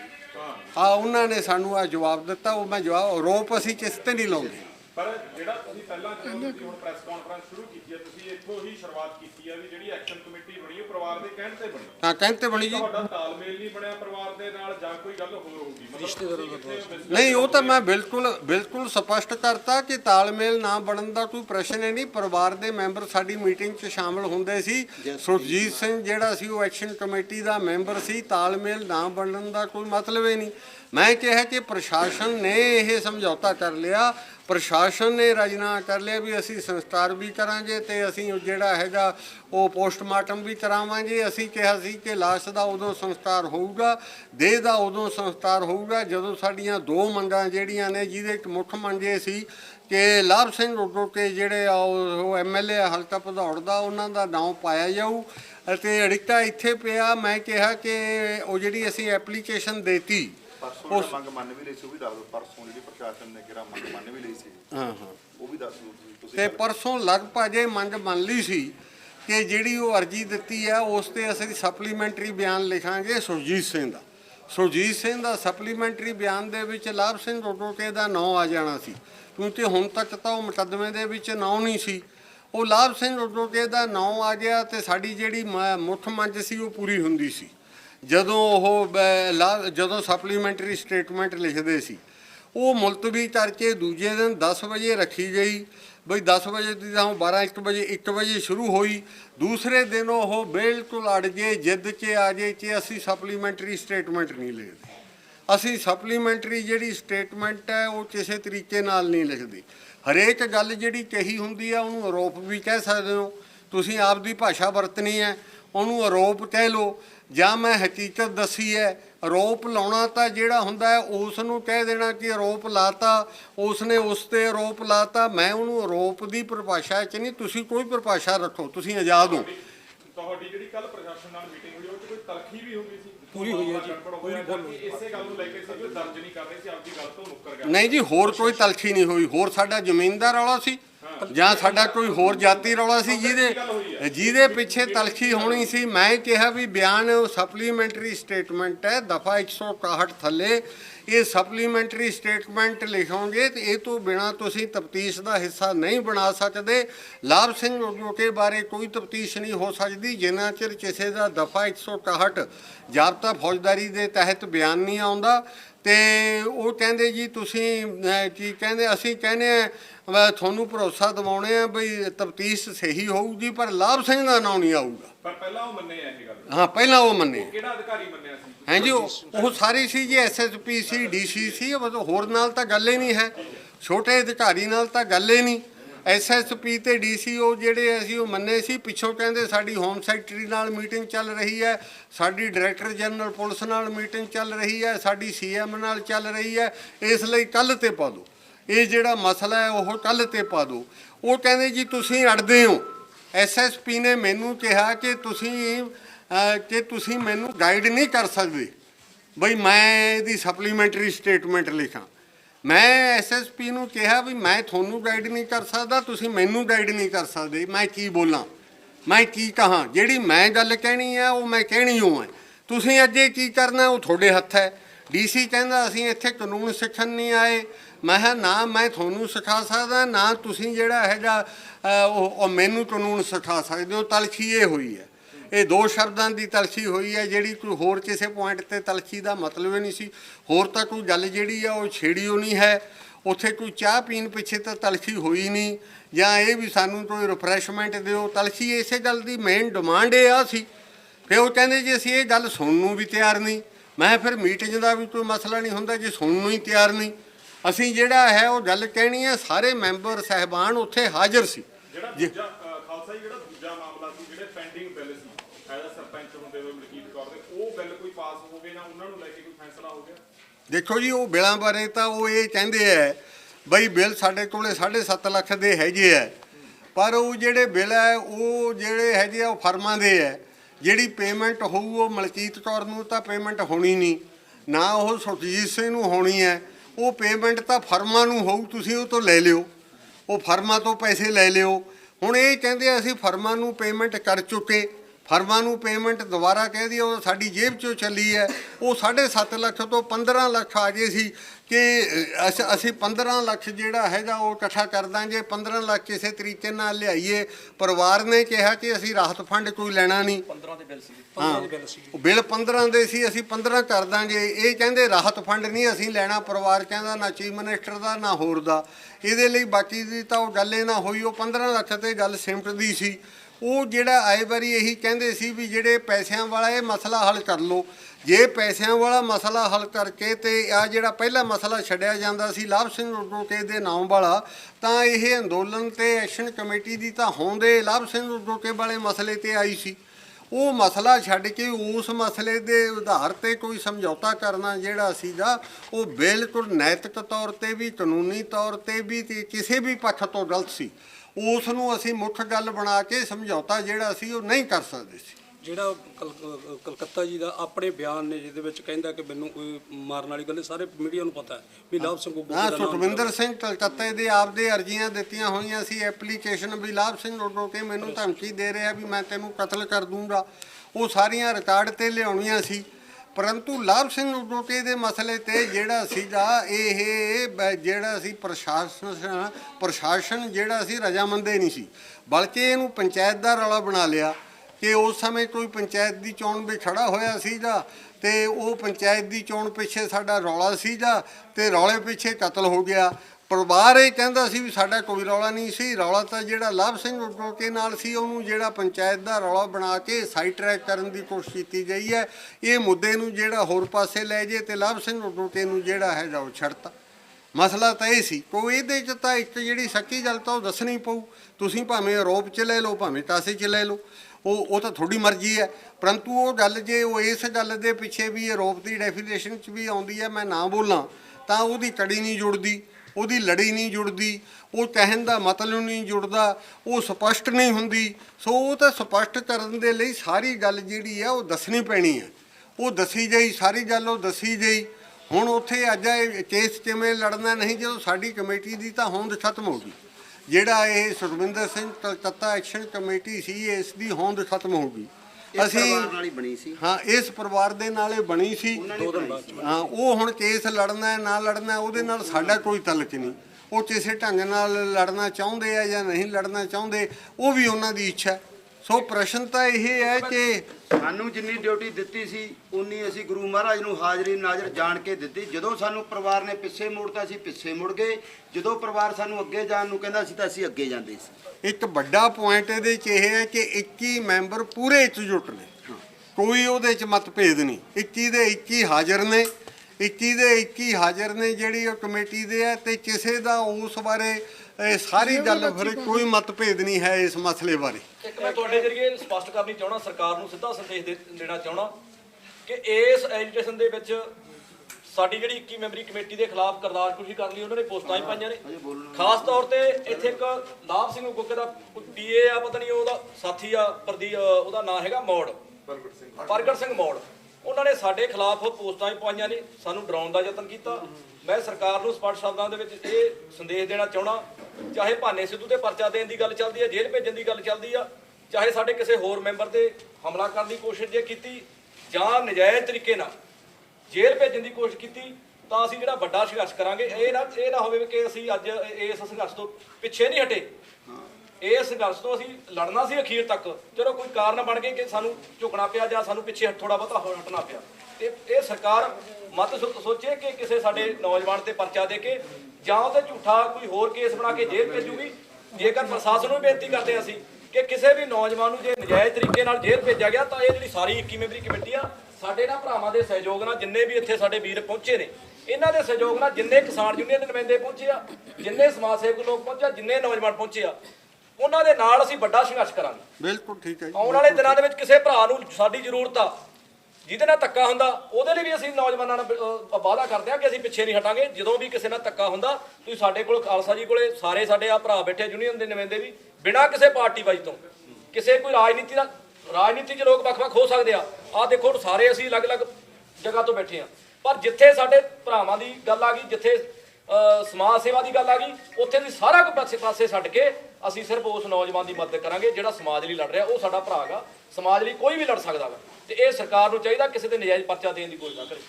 ਹਾਂ ਉਹਨਾਂ ਨੇ ਸਾਨੂੰ ਆ ਜਵਾਬ ਦਿੱਤਾ, ਉਹ ਮੈਂ ਜਵਾਬ ਆਰੋਪ ਅਸੀਂ ਚਿਸ ਤੇ ਨਹੀਂ ਲਾਉਂਦੇ। ਪਰ ਜਿਹੜਾ ਤੁਸੀਂ ਪਹਿਲਾਂ ਜਦੋਂ ਹੁਣ ਪ੍ਰੈਸ ਕਾਨਫਰੰਸ ਸ਼ੁਰੂ ਕੀਤੀ ਹੈ ਤੁਸੀਂ ਇੱਥੋਂ ਹੀ ਸ਼ੁਰੂਆਤ ਕੀਤੀ ਹੈ ਵੀ ਜਿਹੜੀ ਐਕਸ਼ਨ ਕਮੇਟੀ ਬਣੀ ਹੈ ਪਰਿਵਾਰ ਦੇ ਕਹਿਣ ਤੇ ਬਣੀ। ਹਾਂ ਕਹਿੰਦੇ ਬਣੀ ਜੀ। ਤੁਹਾਡਾ ਤਾਲਮੇਲ ਨਹੀਂ ਬਣਿਆ ਪਰਿਵਾਰ ਦੇ ਨਾਲ ਜਾਂ ਕੋਈ ਗੱਲ ਹੋਰ ਹੋਊਗੀ? ਮਤਲਬ ਨਹੀਂ ਉਹ ਤਾਂ ਮੈਂ ਬਿਲਕੁਲ ਬਿਲਕੁਲ ਸਪਸ਼ਟ ਕਰਤਾ ਕਿ ਤਾਲਮੇਲ ਨਾ ਬਣਨ ਦਾ ਕੋਈ ਪ੍ਰਸ਼ਨ ਹੀ ਨਹੀਂ। ਪਰਿਵਾਰ ਦੇ ਮੈਂਬਰ ਸਾਡੀ ਮੀਟਿੰਗ 'ਚ ਸ਼ਾਮਲ ਹੁੰਦੇ ਸੀ। ਸੁਰਜੀਤ ਸਿੰਘ ਜਿਹੜਾ ਸੀ ਉਹ ਐਕਸ਼ਨ ਕਮੇਟੀ ਦਾ ਮੈਂਬਰ ਸੀ। ਤਾਲਮੇਲ ਨਾ ਬਣਨ ਦਾ ਕੋਈ ਮਤਲਬ ਹੀ ਨਹੀਂ। ਮੈਂ ਕਿਹਾ ਕਿ ਪ੍ਰਸ਼ਾਸਨ ਨੇ ਇਹ ਸਮਝੌਤਾ ਕਰ ਲਿਆ ਪ੍ਰਸ਼ਾਸਨ ਨੇ ਰਜਨਾ ਕਰ ਲਿਆ ਵੀ ਅਸੀਂ ਸੰਸਕਾਰ ਵੀ ਕਰਾਂਗੇ ਤੇ ਅਸੀਂ ਜਿਹੜਾ ਹੈਗਾ ਉਹ ਪੋਸਟਮਾਰਟਮ ਵੀ ਕਰਾਵਾਂਗੇ। ਅਸੀਂ ਕਿਹਾ ਸੀ ਕਿ ਲਾਸ਼ ਦਾ ਉਦੋਂ ਸੰਸਕਾਰ ਹੋਊਗਾ, ਦੇਹ ਦਾ ਉਦੋਂ ਸੰਸਕਾਰ ਹੋਊਗਾ, ਜਦੋਂ ਸਾਡੀਆਂ ਦੋ ਮੰਗਾਂ ਜਿਹੜੀਆਂ ਨੇ, ਜਿਹਦੇ ਇੱਕ ਮੁੱਖ ਮੰਗ ਇਹ ਸੀ ਕਿ ਲਾਭ ਸਿੰਘ ਉੱਗੋ ਕੇ ਜਿਹੜੇ ਆ ਉਹ ਐਮਐਲਏ ਹਲਕਾ ਭਦੌੜ ਦਾ, ਉਹਨਾਂ ਦਾ ਨਾਮ ਪਾਇਆ ਜਾਊ। ਅਤੇ ਅੜਿੱਕਾ ਇੱਥੇ ਪਿਆ, ਮੈਂ ਕਿਹਾ ਕਿ ਉਹ ਜਿਹੜੀ ਅਸੀਂ ਐਪਲੀਕੇਸ਼ਨ ਦੇਤੀ ਪਰਸੋਂ ਜਿਹੜਾ ਮੰਗ ਮੰਨ ਵੀ ਲਈ ਸੀ ਉਹ ਵੀ ਦੱਸ ਦਿਓ। ਪਰਸੋਂ ਜਿਹੜੀ ਪ੍ਰਸ਼ਾਸਨ ਨੇ ਕਿਹੜਾ ਮੰਗ ਮੰਨ ਵੀ ਲਈ ਸੀ ਹਾਂ ਹਾਂ। ਉਹ ਵੀ ਦੱਸ ਦਿਓ ਤੁਸੀਂ- ਤੇ ਪਰਸੋਂ ਲਗਭਗ ਇਹ ਮੰਗ ਮੰਨ ਲਈ ਸੀ ਕਿ ਜਿਹੜੀ ਉਹ ਅਰਜੀ ਦਿੱਤੀ ਆ ਉਸ ਤੇ ਅਸੀਂ ਸਪਲੀਮੈਂਟਰੀ ਬਿਆਨ ਲਿਖਾਂਗੇ ਸੁਰਜੀਤ ਸਿੰਘ ਦਾ। ਸੁਰਜੀਤ ਸਿੰਘ ਦਾ ਸਪਲੀਮੈਂਟਰੀ ਬਿਆਨ ਦੇ ਵਿੱਚ ਲਾਭ ਸਿੰਘ ਰੋਟੋਕੇ ਦਾ ਨਾਂ ਆ ਜਾਣਾ ਸੀ। ਕਿਉਂਕਿ ਹੁਣ ਤੱਕ ਤਾਂ ਉਹ ਮੁਕੱਦਮੇ ਦੇ ਵਿੱਚ ਨਾਂ ਨਹੀਂ ਸੀ। ਉਹ ਲਾਭ ਸਿੰਘ ਰੋਟੋਕੇ ਦਾ ਨਾਂ ਆ ਗਿਆ ਤੇ ਸਾਡੀ ਜਿਹੜੀ ਮੁੱਖ ਮੰਗ ਸੀ ਉਹ ਪੂਰੀ ਹੁੰਦੀ ਸੀ। ਜਦੋਂ ਉਹ ਲਾ- ਜਦੋਂ ਸਪਲੀਮੈਂਟਰੀ ਸਟੇਟਮੈਂਟ ਲਿਖਦੇ ਸੀ, ਉਹ ਮੁਲਤਵੀ ਕਰਕੇ ਦੂਜੇ ਦਿਨ 10 ਵਜੇ ਰੱਖੀ ਗਈ। ਬਈ 10 ਵਜੇ ਦੀ ਤਾਂ 12 1 ਵਜੇ 1 ਵਜੇ ਸ਼ੁਰੂ ਹੋਈ। ਦੂਸਰੇ ਦਿਨ ਉਹ ਬਿਲਕੁਲ ਅੜ ਗਏ, ਜਿੱਦ 'ਚ ਆ ਜੇ ਕਿ ਅਸੀਂ ਸਪਲੀਮੈਂਟਰੀ ਸਟੇਟਮੈਂਟ ਨਹੀਂ ਲਿਖਦੇ। ਅਸੀਂ ਸਪਲੀਮੈਂਟਰੀ ਜਿਹੜੀ ਸਟੇਟਮੈਂਟ ਹੈ, ਉਹ ਕਿਸੇ ਤਰੀਕੇ ਨਾਲ ਨਹੀਂ ਲਿਖਦੇ। ਹਰੇਕ ਗੱਲ ਜਿਹੜੀ ਕਹੀ ਹੁੰਦੀ ਆ, ਉਹਨੂੰ ਆਰੋਪ ਵੀ ਕਹਿ ਸਕਦੇ ਹੋ। ਤੁਸੀਂ ਆਪ ਦੀ ਭਾਸ਼ਾ ਵਰਤਣੀ ਹੈ, ਉਹਨੂੰ ਆਰੋਪ ਕਹਿ ਲਓ। ਜਾਂ ਮੈਂ ਹਕੀਕਤ ਦੱਸੀ ਹੈ ਆਰੋਪ ਲਾਉਣਾ ਤਾਂ ਜਿਹੜਾ ਹੁੰਦਾ ਹੈ ਉਸ ਨੂੰ ਕਹਿ ਦੇਣਾ ਕਿ ਆਰੋਪ ਲਾਤਾ ਉਸ ਨੇ ਉਸ ਤੇ ਆਰੋਪ ਲਾਤਾ ਮੈਂ ਉਹਨੂੰ ਆਰੋਪ ਦੀ ਪਰਿਭਾਸ਼ਾ 'ਚ ਨਹੀਂ ਤੁਸੀਂ ਕੋਈ ਪਰਿਭਾਸ਼ਾ ਰੱਖੋ ਤੁਸੀਂ ਆਜ਼ਾਦ ਹੋ। ਤੁਹਾਡੀ ਜਿਹੜੀ ਕੱਲ ਪ੍ਰਸ਼ਾਸਨ ਨਾਲ ਮੀਟਿੰਗ ਹੋਈ ਉਹ 'ਚ ਕੋਈ ਤਲਖੀ ਵੀ ਹੋ ਗਈ ਸੀ? ਪੂਰੀ ਹੋਈ ਹੈ ਜੀ ਪੂਰੀ ਬੋਲ ਇਸੇ ਗੱਲ ਨੂੰ ਲੈ ਕੇ ਸੀ ਕਿ ਦਰਜ ਨਹੀਂ ਕਰ ਰਹੇ ਸੀ ਆਪਦੀ ਗੱਲ ਤੋਂ ਮੁੱਕਰ ਗਿਆ ਨਹੀਂ ਜੀ ਹੋਰ ਕੋਈ ਤਲਖੀ ਨਹੀਂ ਹੋਈ ਹੋਰ ਸਾਡਾ ਜ਼ਮੀਨ ਦਾ ਰੌਲਾ ਸੀ ਜਾਂ ਸਾਡਾ ਕੋਈ ਹੋਰ ਜਾਤੀ ਰੌਲਾ ਸੀ ਜਿਹਦੇ ਜਿਹਦੇ ਪਿੱਛੇ ਤਲਖੀ ਹੋਣੀ ਸੀ, ਮੈਂ ਕਿਹਾ ਵੀ ਬਿਆਨ ਸਪਲੀਮੈਂਟਰੀ ਸਟੇਟਮੈਂਟ ਹੈ, ਦਫਾ 161 ਥੱਲੇ। ਇਹ ਸਪਲੀਮੈਂਟਰੀ ਸਟੇਟਮੈਂਟ ਲਿਖੋਗੇ ਤੇ ਇਹ ਤੋਂ ਬਿਨਾ ਤੁਸੀਂ ਤਫਤੀਸ਼ ਦਾ ਹਿੱਸਾ ਨਹੀਂ ਬਣਾ ਸਕਦੇ। ਲਾਭ ਸਿੰਘ ਉਗੋਕੇ ਬਾਰੇ ਕੋਈ ਤਫਤੀਸ਼ ਨਹੀਂ ਹੋ ਸਕਦੀ, ਜਿੰਨਾ ਚਿਰ ਕਿਸੇ ਦਾ ਦਫਾ 161 ਜਾਬਤਾ ਫੌਜਦਾਰੀ ਦੇ ਤਹਿਤ ਬਿਆਨ ਨਹੀਂ ਆਉਂਦਾ। ਤੇ ਉਹ ਕਹਿੰਦੇ ਜੀ ਤੁਸੀਂ ਕੀ ਕਹਿੰਦੇ ਅਸੀਂ ਕਹਿੰਦੇ ਆ ਤੁਹਾਨੂੰ ਭਰੋਸਾ ਦਿਵਾਉਣੇ ਆ ਬਈ ਤਫਤੀਸ਼ ਸਹੀ ਹੋਊਗੀ ਪਰ ਲਾਭ ਸਿੰਘ ਦਾ ਨਾਂ ਨਹੀਂ ਆਊਗਾ। ਪਰ ਪਹਿਲਾਂ ਉਹ ਮੰਨੇ ਆ ਇਹ ਗੱਲ। ਹਾਂ ਪਹਿਲਾਂ ਉਹ ਮੰਨੇ ਕਿਹੜਾ ਅਧਿਕਾਰੀ ਮੰਨਿਆ ਸੀ? ਹਾਂਜੀ ਉਹ ਉਹ ਸਾਰੇ ਸੀ ਜੀ ਐਸਐਸਪੀ ਸੀ ਡੀਸੀ ਸੀ ਹੋਰ ਨਾਲ ਤਾਂ ਗੱਲ ਹੀ ਨਹੀਂ ਹੈ। ਛੋਟੇ ਅਧਿਕਾਰੀ ਨਾਲ ਤਾਂ ਗੱਲ ਹੀ ਨਹੀਂ। ਐਸਐਸਪੀ ਤੇ ਡੀਸੀ, ਉਹ ਜਿਹੜੇ ਅਸੀਂ ਉਹ ਮੰਨੇ ਸੀ, ਪਿੱਛੋਂ ਕਹਿੰਦੇ ਸਾਡੀ ਹੋਮ ਸੈਕਟਰੀ ਨਾਲ ਮੀਟਿੰਗ ਚੱਲ ਰਹੀ ਹੈ, ਸਾਡੀ ਡਾਇਰੈਕਟਰ ਜਨਰਲ ਪੁਲਿਸ ਨਾਲ ਮੀਟਿੰਗ ਚੱਲ ਰਹੀ ਹੈ, ਸਾਡੀ ਸੀਐਮ ਨਾਲ ਚੱਲ ਰਹੀ ਹੈ, ਇਸ ਲਈ ਕੱਲ ਤੇ ਪਾ ਦਿਓ। ਇਹ ਜਿਹੜਾ ਮਸਲਾ ਹੈ, ਉਹ ਕੱਲ ਤੇ ਪਾ ਦਿਓ। ਉਹ ਕਹਿੰਦੇ ਜੀ, ਤੁਸੀਂ ਅੜਦੇ ਹੋ। ਐਸਐਸਪੀ ਨੇ ਮੈਨੂੰ ਕਿਹਾ ਕਿ ਤੁਸੀਂ ਕਿ ਤੁਸੀਂ ਮੈਨੂੰ ਗਾਈਡ ਨਹੀਂ ਕਰ ਸਕਦੇ। ਬਈ ਮੈਂ ਇਹਦੀ ਸਪਲੀਮੈਂਟਰੀ ਸਟੇਟਮੈਂਟ ਲਿਖਾਂ। ਮੈਂ ਐਸਐਸਪੀ ਨੂੰ ਕਿਹਾ ਵੀ ਮੈਂ ਤੁਹਾਨੂੰ ਗਾਈਡ ਨਹੀਂ ਕਰ ਸਕਦਾ, ਤੁਸੀਂ ਮੈਨੂੰ ਗਾਈਡ ਨਹੀਂ ਕਰ ਸਕਦੇ। ਮੈਂ ਕੀ ਬੋਲਾਂ? ਮੈਂ ਕੀ ਕਹਾਂ? ਜਿਹੜੀ ਮੈਂ ਗੱਲ ਕਹਿਣੀ ਹੈ ਉਹ ਮੈਂ ਕਹਿਣੀ ਹੋ ਤੁਸੀਂ ਅੱਗੇ ਕੀ ਕਰਨਾ, ਉਹ ਤੁਹਾਡੇ ਹੱਥ ਹੈ। ਡੀਸੀ ਕਹਿੰਦਾ, ਅਸੀਂ ਇੱਥੇ ਕਾਨੂੰਨ ਸਿੱਖਣ ਨਹੀਂ ਆਏ। ਮੈਂ ਕਿਹਾ, ਨਾ ਮੈਂ ਤੁਹਾਨੂੰ ਸਿਖਾ ਸਕਦਾ, ਨਾ ਤੁਸੀਂ ਜਿਹੜਾ ਹੈਗਾ ਉਹ ਉਹ ਮੈਨੂੰ ਕਾਨੂੰਨ ਸਿਖਾ ਸਕਦੇ ਹੋ। ਤਲਖੀ ਇਹ ਹੋਈ ਹੈ। ਇਹ ਦੋ ਸ਼ਬਦਾਂ ਦੀ ਤਲਖੀ ਹੋਈ ਹੈ ਜਿਹੜੀ ਕੋਈ ਹੋਰ ਕਿਸੇ ਪੁਆਇੰਟ ਤੇ ਤਲਖੀ ਦਾ ਮਤਲਬ ਹੀ ਨਹੀਂ ਸੀ। ਹੋਰ ਤਾਂ ਕੋਈ ਗੱਲ ਜਿਹੜੀ ਆ ਉਹ ਛੇੜੀ ਉਹ ਨਹੀਂ ਹੈ। ਉੱਥੇ ਕੋਈ ਚਾਹ ਪੀਣ ਪਿੱਛੇ ਤਾਂ ਤਲਖੀ ਹੋਈ ਨਹੀਂ। ਜਾਂ ਇਹ ਵੀ ਸਾਨੂੰ ਕੋਈ ਰਿਫਰੈਸ਼ਮੈਂਟ ਦਿਓ। ਤਲਖੀ ਇਸੇ ਗੱਲ ਦੀ ਮੇਨ ਡਿਮਾਂਡ ਇਹ ਆ ਸੀ। ਫਿਰ ਉਹ ਕਹਿੰਦੇ ਜੀ ਅਸੀਂ ਇਹ ਗੱਲ ਸੁਣਨ ਨੂੰ ਵੀ ਤਿਆਰ ਨਹੀਂ। ਮੈਂ ਫਿਰ ਮੀਟਿੰਗ ਦਾ ਵੀ ਕੋਈ ਮਸਲਾ ਨਹੀਂ ਹੁੰਦਾ ਜੇ ਸੁਣਨ ਨੂੰ ਹੀ ਤਿਆਰ ਨਹੀਂ। ਅਸੀਂ ਜਿਹੜਾ ਹੈ ਉਹ ਗੱਲ ਕਹਿਣੀ ਹੈ ਸਾਰੇ ਮੈਂਬਰ ਸਹਿਬਾਨ ਉੱਥੇ ਹਾਜ਼ਰ ਸੀ। ਜਿਹੜਾ ਖਾਲਸਾ ਜੀ ਜਿਹੜਾ ਦੂਜਾ ਮਾਮਲਾ ਸੀ ਜਿਹੜੇ ਪੈਂਡਿੰਗ ਬਿੱਲ ਸੀ ਐਜ਼ ਸਰਪੰਚ ਹੁੰਦੇ ਹੋਏ ਮਲਕੀਤ ਕੌਰ ਦੇ ਉਹ ਬਿੱਲ ਕੋਈ ਪਾਸ ਹੋ ਗਏ ਨਾ ਉਹਨਾਂ ਨੂੰ ਲੈ ਕੇ ਕੋਈ ਫੈਸਲਾ ਹੋ ਗਿਆ ਦੇਖੋ ਜੀ, ਉਹ ਬਿਲਾਂ ਬਾਰੇ ਤਾਂ ਉਹ ਇਹ ਕਹਿੰਦੇ ਐ ਬਈ ਬਿੱਲ ਸਾਡੇ ਕੋਲੇ 7.5 ਲੱਖ ਦੇ ਹੈਗੇ ਐ ਪਰ ਉਹ ਜਿਹੜੇ ਬਿੱਲ ਐ ਉਹ ਜਿਹੜੇ ਹੈਗੇ ਆ, ਉਹ ਫਰਮਾਂ ਦੇ ਐ ਜਿਹੜੀ ਪੇਮੈਂਟ ਹੋਊ, ਉਹ ਮਲਕੀਤ ਕੌਰ ਨੂੰ ਤਾਂ ਪੇਮੈਂਟ ਹੋਣੀ ਨਹੀਂ। ਨਾ ਉਹ ਸੁਰਜੀਤ ਸਿੰਘ ਨੂੰ ਹੋਣੀ ਐ ਉਹ ਪੇਮੈਂਟ ਤਾਂ ਫਰਮਾਂ ਨੂੰ ਹੋਊ, ਤੁਸੀਂ ਉਹ ਤੋਂ ਲੈ ਲਿਓ। ਉਹ ਫਰਮਾਂ ਤੋਂ ਪੈਸੇ ਲੈ ਲਿਓ। ਹੁਣ ਇਹ ਕਹਿੰਦੇ ਅਸੀਂ ਫਰਮਾਂ ਨੂੰ ਪੇਮੈਂਟ ਕਰ ਚੁੱਕੇ। ਫਰਮਾਂ ਨੂੰ ਪੇਮੈਂਟ ਦੁਬਾਰਾ ਕਹਿ ਦਈਏ ਉਹ ਸਾਡੀ ਜੇਬ ਚੋਂ ਚੱਲੀ ਹੈ। ਉਹ 7.5 ਲੱਖ ਤੋਂ 15 ਲੱਖ ਆ ਗਏ ਸੀ ਕਿ ਅਸ- ਅਸੀਂ 15 ਲੱਖ ਜਿਹੜਾ ਹੈਗਾ ਉਹ ਇਕੱਠਾ ਕਰ ਦਾਂਗੇ। 15 ਲੱਖ ਕਿਸੇ ਤਰੀਕੇ ਨਾਲ ਲਿਆਈਏ। ਪਰਿਵਾਰ ਨੇ ਕਿਹਾ ਕਿ ਅਸੀਂ ਰਾਹਤ ਫੰਡ ਕੋਈ ਲੈਣਾ ਨਹੀਂ। 15 ਦੇ ਬਿੱਲ ਸੀ ਹਾਂ। ਉਹ ਬਿੱਲ 15 ਦੇ ਸੀ ਅਸੀਂ 15 ਕਰ ਦਾਂਗੇ। ਇਹ ਕਹਿੰਦੇ ਰਾਹਤ ਫੰਡ ਨਹੀਂ ਅਸੀਂ ਲੈਣਾ ਪਰਿਵਾਰ ਕਹਿੰਦਾ ਨਾ ਚੀਫ ਮਿਨਿਸਟਰ ਦਾ ਨਾ ਹੋਰ ਦਾ। ਇਹਦੇ ਲਈ ਬਾਕੀ ਦੀ ਤਾਂ ਉਹ ਗੱਲ ਇਹ ਨਾ ਹੋਈ ਉਹ 15 ਲੱਖ ਤੇ ਗੱਲ ਸਿਮਟਦੀ ਸੀ। ਉਹ ਜਿਹੜਾ ਆਏ ਵਾਰੀ ਇਹੀ ਕਹਿੰਦੇ ਸੀ ਵੀ ਜਿਹੜੇ ਪੈਸਿਆਂ ਵਾਲਾ ਇਹ ਮਸਲਾ ਹੱਲ ਕਰ ਲਓ। ਜੇ ਪੈਸਿਆਂ ਵਾਲਾ ਮਸਲਾ ਹੱਲ ਕਰਕੇ ਤੇ ਆ ਜਿਹੜਾ ਪਹਿਲਾ ਮਸਲਾ ਛੱਡਿਆ ਜਾਂਦਾ ਸੀ ਲਾਭ ਸਿੰਘ ਰੋਕੇ ਦੇ ਨਾਮ ਵਾਲਾ, ਤਾਂ ਇਹ ਅੰਦੋਲਨ ਤੇ ਐਕਸ਼ਨ ਕਮੇਟੀ ਦੀ ਤਾਂ ਹੋਂਦੇ ਲਾਭ ਸਿੰਘ ਰੋਕੇ ਵਾਲੇ ਮਸਲੇ ਤੇ ਆਈ ਸੀ। ਉਹ ਮਸਲਾ ਛੱਡ ਕੇ ਉਸ ਮਸਲੇ ਦੇ ਆਧਾਰ ਤੇ ਕੋਈ ਸਮਝੌਤਾ ਕਰਨਾ ਜਿਹੜਾ ਸੀਗਾ, ਉਹ ਬਿਲਕੁਲ ਨੈਤਿਕ ਤੌਰ ਤੇ ਵੀ ਕਾਨੂੰਨੀ ਤੌਰ ਤੇ ਵੀ ਤੇ ਕਿਸੇ ਵੀ ਪੱਖ ਤੋਂ ਗਲਤ ਸੀ। ਉਸ ਨੂੰ ਅਸੀਂ ਮੁੱਖ ਗੱਲ ਬਣਾ ਕੇ ਸਮਝੌਤਾ ਜਿਹੜਾ ਸੀ ਉਹ ਨਹੀਂ ਕਰ ਸਕਦੇ ਸੀ। ਜਿਹੜਾ ਕਲ- ਕਲਕੱਤਾ ਜੀ ਦਾ ਆਪਣੇ ਬਿਆਨ ਨੇ ਜਿਹਦੇ ਵਿੱਚ ਕਹਿੰਦਾ ਕਿ ਮੈਨੂੰ ਕੋਈ ਮਾਰਨ ਵਾਲੀ ਗੱਲ ਸਾਰੇ ਮੀਡੀਆ ਨੂੰ ਪਤਾ ਹੈ ਵੀ ਲਾਭ ਸਿੰਘ ਗੁੱਗੂ ਹਾਂ ਦਾ ਸੁਖਵਿੰਦਰ ਸਿੰਘ ਕਲਕੱਤੇ ਦੇ ਆਪਦੇ ਅਰਜ਼ੀਆਂ ਦਿੱਤੀਆਂ ਹੋਈਆਂ ਸੀ ਐਪਲੀਕੇਸ਼ਨ ਵੀ ਲਾਭ ਸਿੰਘ ਰੋਡੋ ਕੇ ਮੈਨੂੰ ਧਮਕੀ ਦੇ ਰਿਹਾ ਵੀ ਮੈਂ ਤੈਨੂੰ ਕਤਲ ਕਰ ਦੂੰਗਾ। ਉਹ ਸਾਰੀਆਂ ਰਿਕਾਰਡ ਤੇ ਲਿਆਉਣੀਆਂ ਸੀ। ਪਰੰਤੂ ਲਾਭ ਸਿੰਘ ਰੋਟੇ ਦੇ ਮਸਲੇ ਤੇ ਜਿਹੜਾ ਸੀਗਾ, ਇਹ, ਬ- ਜਿਹੜਾ ਸੀ ਪ੍ਰਸ਼ਾਸਨ ਪ੍ਰਸ਼ਾਸਨ ਜਿਹੜਾ ਸੀ ਰਜਾਮੰਦੇ ਨਹੀਂ ਸੀ। ਬਲਕਿ ਇਹਨੂੰ ਪੰਚਾਇਤ ਦਾ ਰੌਲਾ ਬਣਾ ਲਿਆ ਕਿ ਉਸ ਸਮੇਂ ਕੋਈ ਪੰਚਾਇਤ ਦੀ ਚੋਣ ਵੀ ਖੜਾ ਹੋਇਆ ਸੀਗਾ ਤੇ ਉਹ ਪੰਚਾਇਤ ਦੀ ਚੋਣ ਪਿੱਛੇ ਸਾਡਾ ਰੌਲਾ ਸੀਗਾ ਤੇ ਰੌਲੇ ਪਿੱਛੇ ਕਤਲ ਹੋ ਗਿਆ। ਪਰਿਵਾਰ ਇਹ ਕਹਿੰਦਾ ਸੀ ਵੀ ਸਾਡਾ ਕੋਈ ਰੌਲਾ ਨਹੀਂ ਸੀ, ਰੌਲਾ ਤਾਂ ਜਿਹੜਾ ਲਾਭ ਸਿੰਘ ਰੋਕੇ ਨਾਲ ਸੀ, ਉਹਨੂੰ ਜਿਹੜਾ ਪੰਚਾਇਤ ਦਾ ਰੌਲਾ ਬਣਾ ਕੇ ਸਾਈਡ ਟਰੈਕ ਕਰਨ ਦੀ ਕੋਸ਼ਿਸ਼ ਕੀਤੀ ਗਈ ਹੈ। ਇਹ ਮੁੱਦੇ ਨੂੰ ਜਿਹੜਾ ਹੋਰ ਪਾਸੇ ਲੈ ਜੇ ਤੇ ਲਾਭ ਸਿੰਘ ਰੋਕੇ ਨੂੰ ਜਿਹੜਾ ਹੈਗਾ ਉਹ ਛੱਡਤਾ। ਮਸਲਾ ਤਾਂ ਇਹ ਸੀ, ਕੋਈ ਇਹਦੇ ਚ ਤਾਂ ਇੱਕ ਜਿਹੜੀ ਸੱਚੀ ਗੱਲ ਤਾਂ ਉਹ ਦੱਸਣੀ ਪਊ। ਤੁਸੀਂ ਭਾਵੇਂ ਆਰੋਪ ਚ ਲੈ ਲਓ, ਭਾਵੇਂ ਤਾਸੇ ਚ ਲੈ ਲਓ, ਉਹ ਉਹ ਤਾਂ ਤੁਹਾਡੀ ਮਰਜ਼ੀ ਹੈ। ਪਰੰਤੂ ਉਹ ਗੱਲ ਜੇ ਉਹ ਇਸ ਗੱਲ ਦੇ ਪਿੱਛੇ ਵੀ ਆਰੋਪ ਦੀ ਡੈਫੀਨੇਸ਼ਨ ਚ ਵੀ ਆਉਂਦੀ ਹੈ, ਮੈਂ ਨਾ ਬੋਲਾਂ, ਤਾਂ ਉਹਦੀ ਕੜੀ ਨਹੀਂ ਜੁੜਦੀ। ਉਹਦੀ ਲੜੀ ਨਹੀਂ ਜੁੜਦੀ, ਉਹ ਕਹਿਣ ਦਾ ਮਤਲਬ ਨਹੀਂ ਜੁੜਦਾ, ਉਹ ਸਪਸ਼ਟ ਨਹੀਂ ਹੁੰਦੀ। ਸੋ ਉਹ ਤਾਂ ਸਪਸ਼ਟ ਕਰਨ ਦੇ ਲਈ ਸਾਰੀ ਗੱਲ ਜਿਹੜੀ ਆ, ਉਹ ਦੱਸਣੀ ਪੈਣੀ ਹੈ ਉਹ ਦੱਸੀ ਜਾਈ, ਸਾਰੀ ਗੱਲ ਉਹ ਦੱਸੀ ਜਾਈ। ਹੁਣ ਉੱਥੇ ਅੱਜ ਇਹ ਕੇਸ ਕਿਵੇਂ ਲੜਨਾ ਨਹੀਂ, ਜਦੋਂ ਸਾਡੀ ਕਮੇਟੀ ਦੀ ਤਾਂ ਹੋਂਦ ਖਤਮ ਹੋ ਗਈ। ਜਿਹੜਾ ਇਹ ਸੁਖਵਿੰਦਰ ਸਿੰਘ ਤਲਤੱਤਾ ਐਕਸ਼ਨ ਕਮੇਟੀ ਸੀ, ਇਸ ਦੀ ਹੋਂਦ ਖਤਮ ਹੋ ਗਈ। ਅਸੀਂ ਪਰਿਵਾਰ ਨਾਲ ਹੀ ਬਣੀ ਸੀ। ਹਾਂ ਇਸ ਪਰਿਵਾਰ ਦੇ ਨਾਲ ਇਹ ਬਣੀ ਸੀ। ਹਾਂ ਉਹ ਹੁਣ ਕੇਸ ਲੜਨਾ ਹੈ ਨਾ ਲੜਨਾ ਹੈ, ਉਹਦੇ ਨਾਲ ਸਾਡਾ ਕੋਈ ਤਲਕ ਨਹੀਂ। ਉਹ ਕਿਸੇ ਢੰਗ ਨਾਲ ਲੜਨਾ ਚਾਹੁੰਦੇ ਆ ਜਾਂ ਨਹੀਂ ਲੜਨਾ ਚਾਹੁੰਦੇ ਉਹ ਵੀ ਉਹਨਾਂ ਦੀ ਇੱਛਾ ਹੈ। ਸੋ ਪ੍ਰਸ਼ਨ ਤਾਂ ਇਹ ਹੈ ਕਿ ਸਾਨੂੰ ਜਿੰਨੀ ਡਿਊਟੀ ਦਿੱਤੀ ਸੀ ਉਨੀ ਅਸੀਂ ਗੁਰੂ ਮਹਾਰਾਜ ਨੂੰ ਹਾਜ਼ਰੀ ਨਾਜ਼ਰ ਜਾਣ ਕੇ ਦਿੱਤੀ। ਜਦੋਂ ਸਾਨੂੰ ਪਰਿਵਾਰ ਨੇ ਪਿੱਛੇ ਮੋੜਤਾ ਸੀ ਪਿੱਛੇ ਮੁੜ ਗਏ। ਜਦੋਂ ਪਰਿਵਾਰ ਸਾਨੂੰ ਅੱਗੇ ਜਾਣ ਨੂੰ ਕਹਿੰਦਾ ਸੀ ਤਾਂ ਅਸੀਂ ਅੱਗੇ ਜਾਂਦੇ ਸੀ। ਇੱਕ ਵੱਡਾ ਪੁਆਇੰਟ ਇਹਦੇ 'ਚ ਇਹ ਹੈ ਕਿ 21 ਮੈਂਬਰ ਪੂਰੇ ਇਕਜੁੱਟ ਨੇ। ਕੋਈ ਉਹਦੇ 'ਚ ਮਤਭੇਦ ਨਹੀਂ। 21 ਦੇ 21 ਹਾਜ਼ਰ ਨੇ। 21 ਦੇ 21 ਹਾਜ਼ਰ ਨੇ ਜਿਹੜੀ ਉਹ ਕਮੇਟੀ ਦੇ ਹੈ ਤੇ ਕਿਸੇ ਦਾ ਉਸ ਬਾਰੇ ਇਹ ਸਾਰੀ ਗੱਲ ਫਿਰ ਕੋਈ ਮਤਭੇਦ ਨਹੀਂ ਹੈ ਇਸ ਮਸਲੇ ਬਾਰੇ। ਇੱਕ ਮੈਂ ਤੁਹਾਡੇ ਜਰੀਏ ਸਪਸ਼ਟ ਕਰਨੀ ਚਾਹਣਾ ਸਰਕਾਰ ਨੂੰ ਸਿੱਧਾ ਸੰਦੇਸ਼ ਦੇ- ਦੇਣਾ ਚਾਹਣਾ ਕਿ ਇਸ ਐਜੂਕੇਸ਼ਨ ਦੇ ਵਿੱਚ ਸਾਡੀ ਜਿਹੜੀ 21 ਮੈਂਬਰੀ ਕਮੇਟੀ ਦੇ ਖਿਲਾਫ ਕਰਦਾਰਕੁਸ਼ੀ ਕਰਨ ਲਈ ਉਹਨਾਂ ਨੇ ਪੋਸਟਾਂ ਹੀ ਪਾਈਆਂ ਨੇ। ਖਾਸ ਤੌਰ ਤੇ ਇੱਥੇ ਇੱਕ ਲਾਭ ਸਿੰਘ ਗੁੱਗੇ ਦਾ ਪੀਏ ਆ ਪਤਾ ਨਹੀਂ ਉਹਦਾ ਸਾਥੀ ਆ ਪ੍ਰਦੀ ਉਹਦਾ ਨਾਂ ਹੈਗਾ ਮੋੜ। ਪ੍ਰਗਟ ਸਿੰਘ ਮੋੜ। ਉਹਨਾਂ ਨੇ ਸਾਡੇ ਖਿਲਾਫ ਪੋਸਟਾਂ ਹੀ ਪਾਈਆਂ ਨੇ ਸਾਨੂੰ ਡਰਾਉਣ ਦਾ ਯਤਨ ਕੀਤਾ। ਮੈਂ ਸਰਕਾਰ ਨੂੰ ਸਪਸ਼ਟ ਸ਼ਬਦਾਂ ਦੇ ਵਿੱਚ ਇਹ ਸੰਦੇਸ਼ ਦੇਣਾ ਚਾਹਣਾ ਚਾਹੇ ਭਾਨੇ ਸਿੱਧੂ ਤੇ ਪਰਚਾ ਦੇਣ ਦੀ ਗੱਲ ਚੱਲਦੀ ਹੈ, ਜੇਲ੍ਹ ਭੇਜਣ ਦੀ ਗੱਲ ਚੱਲਦੀ ਆ, ਚਾਹੇ ਸਾਡੇ ਕਿਸੇ ਹੋਰ ਮੈਂਬਰ ਤੇ ਹਮਲਾ ਕਰਨ ਦੀ ਕੋਸ਼ਿਸ਼ ਜੇ ਕੀਤੀ, ਜਾਂ ਨਜਾਇਜ਼ ਤਰੀਕੇ ਨਾਲ ਜੇਲ੍ਹ ਭੇਜਣ ਦੀ ਕੋਸ਼ਿਸ਼ ਕੀਤੀ, ਤਾਂ ਅਸੀਂ ਜਿਹੜਾ ਵੱਡਾ ਸੰਘਰਸ਼ ਕਰਾਂਗੇ, ਇਹ ਨਾ ਇਹ ਨਾ ਹੋਵੇ ਕਿ ਅਸੀਂ ਅੱਜ ਇਸ ਸੰਘਰਸ਼ ਤੋਂ ਪਿੱਛੇ ਨਹੀਂ ਹਟੇ। ਇਸ ਸੰਘਰਸ਼ ਤੋਂ ਅਸੀਂ ਲੜਨਾ ਸੀ ਅਖੀਰ ਤੱਕ ਚਲੋ ਕੋਈ ਕਾਰਨ ਬਣ ਗਏ ਕਿ ਸਾਨੂੰ ਝੁਕਣਾ ਪਿਆ ਜਾਂ ਸਾਨੂੰ ਪਿੱਛੇ ਥੋੜਾ ਬਹੁਤਾ ਹਟਣਾ ਪਿਆ। ਤੇ ਇਹ ਸਰਕਾਰ ਮਤ ਸੋ- ਸੋਚੇ ਕਿ ਕਿਸੇ ਸਾਡੇ ਨੌਜਵਾਨ ਤੇ ਪਰਚਾ ਦੇ ਕੇ ਜਾਂ ਉਹਦੇ ਝੂਠਾ ਕੋਈ ਹੋਰ ਕੇਸ ਬਣਾ ਕੇ ਜੇਲ੍ਹ ਭੇਜੂਗੀ। ਜੇਕਰ ਪ੍ਰਸ਼ਾਸਨ ਨੂੰ ਬੇਨਤੀ ਕਰਦੇ ਅਸੀਂ ਕਿ ਕਿਸੇ ਵੀ ਨੌਜਵਾਨ ਨੂੰ ਜੇ ਨਜਾਇਜ਼ ਤਰੀਕੇ ਨਾਲ ਜੇਲ੍ਹ ਭੇਜਿਆ ਗਿਆ ਤਾਂ ਇਹ ਜਿਹੜੀ ਸਾਰੀ 21 ਮੈਂਬਰੀ ਕਮੇਟੀ ਆ, ਸਾਡੇ ਨਾਲ ਭਰਾਵਾਂ ਦੇ ਸਹਿਯੋਗ ਨਾਲ ਜਿੰਨੇ ਵੀ ਇੱਥੇ ਸਾਡੇ ਵੀਰ ਪਹੁੰਚੇ ਨੇ, ਇਹਨਾਂ ਦੇ ਸਹਿਯੋਗ ਨਾਲ ਜਿੰਨੇ ਕਿਸਾਨ ਯੂਨੀਅਨ ਦੇ ਨੁਮਾਇੰਦੇ ਪਹੁੰਚੇ ਆ, ਜਿੰਨੇ ਸਮਾਜ ਸੇਵਕ ਲੋਕ ਪਹੁੰਚੇ ਆ, ਜਿੰਨੇ ਨੌਜਵਾਨ ਪਹੁੰਚੇ ਆ ਉਹਨਾਂ ਦੇ ਨਾਲ ਅਸੀਂ ਵੱਡਾ ਸੰਘਰਸ਼ ਕਰਾਂਗੇ। ਬਿਲਕੁਲ ਠੀਕ ਹੈ ਜੀ। ਆਉਣ ਵਾਲੇ ਦਿਨਾਂ ਦੇ ਵਿੱਚ ਕਿਸੇ ਭਰਾ ਨੂੰ ਸਾਡੀ ਜ਼ਰੂਰਤ ਆ ਜਿਹਦੇ ਨਾਲ ਧੱਕਾ ਹੁੰਦਾ ਉਹਦੇ ਲਈ ਵੀ ਅਸੀਂ ਨੌਜਵਾਨਾਂ ਨਾਲ ਵਾਅਦਾ ਕਰਦੇ ਹਾਂ ਕਿ ਅਸੀਂ ਪਿੱਛੇ ਨਹੀਂ ਹਟਾਂਗੇ। ਜਦੋਂ ਵੀ ਕਿਸੇ ਨਾਲ ਧੱਕਾ ਹੁੰਦਾ ਤੁਸੀਂ ਸਾਡੇ ਕੋਲ ਖਾਲਸਾ ਜੀ ਕੋਲੇ ਸਾਰੇ ਸਾਡੇ ਆ ਭਰਾ ਬੈਠੇ ਯੂਨੀਅਨ ਦੇ ਨੁਮਾਇੰਦੇ ਵੀ ਬਿਨਾਂ ਕਿਸੇ ਪਾਰਟੀ ਵਾਈ ਤੋਂ। ਕਿਸੇ ਕੋਈ ਰਾਜਨੀਤੀ ਦਾ ਰਾਜਨੀਤੀ 'ਚ ਲੋਕ ਵੱਖ-ਵੱਖ ਹੋ ਸਕਦੇ ਆ। ਆਹ ਦੇਖੋ ਹੁਣ ਸਾਰੇ ਅਸੀਂ ਅਲੱਗ-ਅਲੱਗ ਜਗ੍ਹਾ ਤੋਂ ਬੈਠੇ ਆ। ਪਰ ਜਿੱਥੇ ਸਾਡੇ ਭਰਾਵਾਂ ਦੀ ਗੱਲ ਆ ਗਈ ਜਿੱਥੇ ਸਮਾਜ ਸੇਵਾ ਦੀ ਗੱਲ ਆ ਗਈ ਉੱਥੇ ਦੀ ਸਾਰਾ ਕੁਝ ਪਾਸੇ ਛੱਡ ਕੇ ਅਸੀਂ ਸਿਰਫ ਉਸ ਨੌਜਵਾਨ ਦੀ ਮਦਦ ਕਰਾਂਗੇ, ਜਿਹੜਾ ਸਮਾਜ ਲਈ ਲੜ ਰਿਹਾ, ਉਹ ਸਾਡਾ ਭਰਾ ਗਾ ਸਮਾਜ ਲਈ ਕੋਈ ਵੀ ਲੜ ਸਕਦਾ ਗਾ। ਤੇ ਇਹ ਸਰਕਾਰ ਨੂੰ ਚਾਹੀਦਾ ਕਿਸੇ ਤੇ ਨਜਾਇਜ਼ ਪਰਚਾ ਦੇਣ ਦੀ ਕੋਸ਼ਿਸ਼ ਨਾ ਕਰੇ।